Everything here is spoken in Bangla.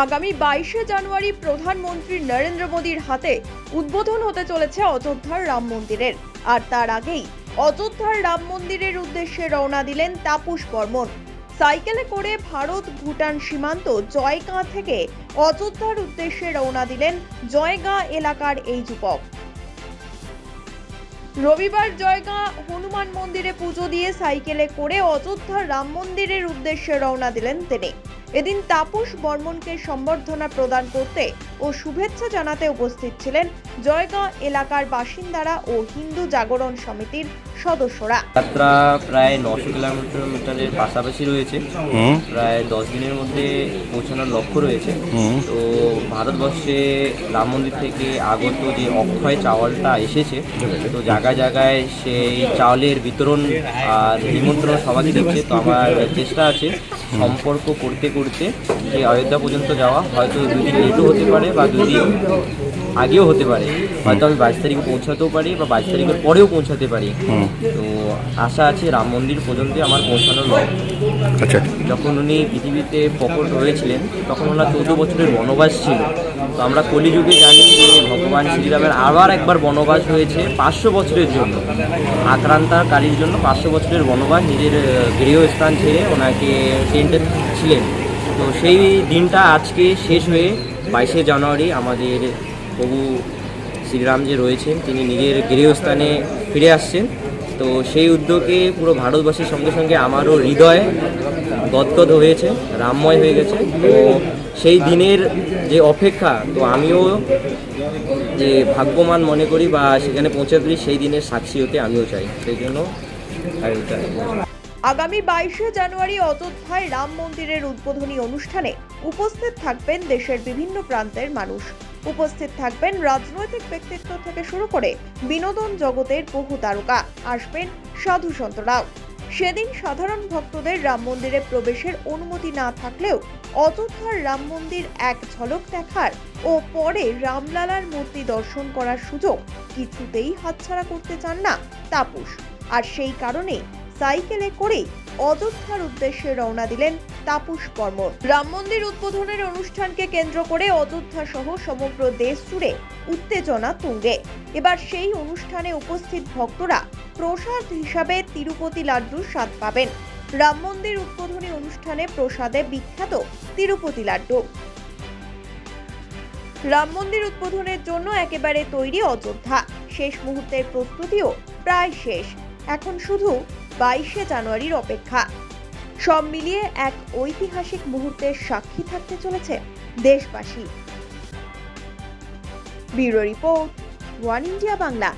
আগামী বাইশে জানুয়ারি প্রধানমন্ত্রী নরেন্দ্র মোদীর হাতে উদ্বোধন হতে চলেছে অযোধ্যার রাম মন্দিরের। আর তার আগেই অযোধ্যার রাম মন্দিরের উদ্দেশ্যে রওনা দিলেন তাপস বর্মন। সাইকেলে করে ভারত ভুটান সীমান্ত জয়গাঁ থেকে অযোধ্যার উদ্দেশ্যে রওনা দিলেন জয়গাঁ এলাকার এই যুবক। রবিবার জয়গাঁ হনুমান মন্দিরে পুজো দিয়ে সাইকেলে করে অযোধ্যার রাম মন্দিরের উদ্দেশ্যে রওনা দিলেন তিনি। এদিন তাপস বর্মনকে সম্বর্ধনা প্রদান করতে ও শুভেচ্ছা জানাতে উপস্থিত ছিলেন জয়গাঁ এলাকার বাসিন্দারা ও হিন্দু জাগরণ সমিতির সদস্যরা। যাত্রা প্রায় নশো কিলোমিটার মিটারের পাশাপাশি রয়েছে। প্রায় দশ দিনের মধ্যে পৌঁছানোর লক্ষ্য রয়েছে। তো ভারতবর্ষে রাম মন্দির থেকে আগত যে অক্ষয় চাওয়ালটা এসেছে তো জায়গায় জায়গায় সেই চাওয়ালের বিতরণ আর নিমন্ত্রণ সবাইকে দিচ্ছে। তো আমার চেষ্টা আছে সম্পর্ক করতে করতে যে অযোধ্যা পর্যন্ত যাওয়া হয়তো দুদিন লেটও হতে পারে বা দুদিন আগেও হতে পারে। হয়তো আমি বাইশ তারিখে পৌঁছাতেও পারি বা বাইশ তারিখের পরেও পৌঁছাতে পারি। তো আশা আছে রাম মন্দির পর্যন্ত আমার পৌঁছানোর নয় আচ্ছা। যখন উনি পৃথিবীতে প্রকট হয়েছিলেন তখন ওনার চৌদ্দ বছরের বনবাস ছিল। তো আমরা কলিযুগে জানি যে ভগবান শ্রীরামের আবার একবার বনবাস হয়েছে পাঁচশো বছরের জন্য। আক্রান্তাকারীর জন্য পাঁচশো বছরের বনবাস, নিজের গৃহস্থান ছেড়ে ওনাকে টেন্টে ছিলেন। তো সেই দিনটা আজকে শেষ হয়ে বাইশে জানুয়ারি আমাদের প্রভু শ্রীরাম যে রয়েছেন, তিনি নিজের গৃহস্থানে ফিরে আসছেন। তো সেই উদ্যোগে পুরো ভারতবাসীর সঙ্গে সঙ্গে আমারও হৃদয় গদগদ হয়েছে, রামময় হয়ে গেছে। তো সেই দিনের যে অপেক্ষা, তো আমিও যে ভাগ্যমান মনে করি বা সেখানে পৌঁছাতে পারি সেই দিনের সাক্ষী হতে আমিও চাই। সেই জন্য আগামী বাইশে জানুয়ারি অযোধ্যায় রাম মন্দিরের উদ্বোধনী অনুষ্ঠানে উপস্থিত থাকবেন দেশের বিভিন্ন প্রান্তের মানুষ। উপস্থিত থাকবেন রাজনৈতিক ব্যক্তিত্ব থেকে শুরু করে বিনোদন জগতের বহু তারকা। আসবেন সাধু সন্তরাও সেদিন সাধারণ ভক্তদের রাম মন্দিরে প্রবেশের অনুমতি না থাকলেও অযোধ্যার রাম মন্দির এক ঝলক দেখার ও পরে রামলালার মূর্তি দর্শন করার সুযোগ কিছুতেই হাতছাড়া করতে চান না তাপস। আর সেই কারণে সাইকেলে করেই অযোধ্যার উদ্দেশ্যে রওনা দিলেন তাপস বর্মন। রাম মন্দির উদ্বোধনের অনুষ্ঠানকে কেন্দ্র করে অযোধ্যা সহ সমগ্র দেশ জুড়ে উত্তেজনা তুঙ্গে। এবার সেই অনুষ্ঠানে উপস্থিত ভক্তরা প্রসাদ হিসাবে তিরুপতি লাড্ডুর স্বাদ পাবেন। রাম মন্দির উদ্বোধনী অনুষ্ঠানে প্রসাদে বিখ্যাত তিরুপতি লাড্ডু। রাম মন্দির উদ্বোধনের জন্য একেবারে তৈরি অযোধ্যা। শেষ মুহূর্তের প্রস্তুতিও প্রায় শেষ। এখন শুধু বাইশে জানুয়ারির অপেক্ষা। সব মিলিয়ে এক ঐতিহাসিক মুহূর্তের সাক্ষী থাকতে চলেছে দেশবাসী। Bureau report, one India Bangla.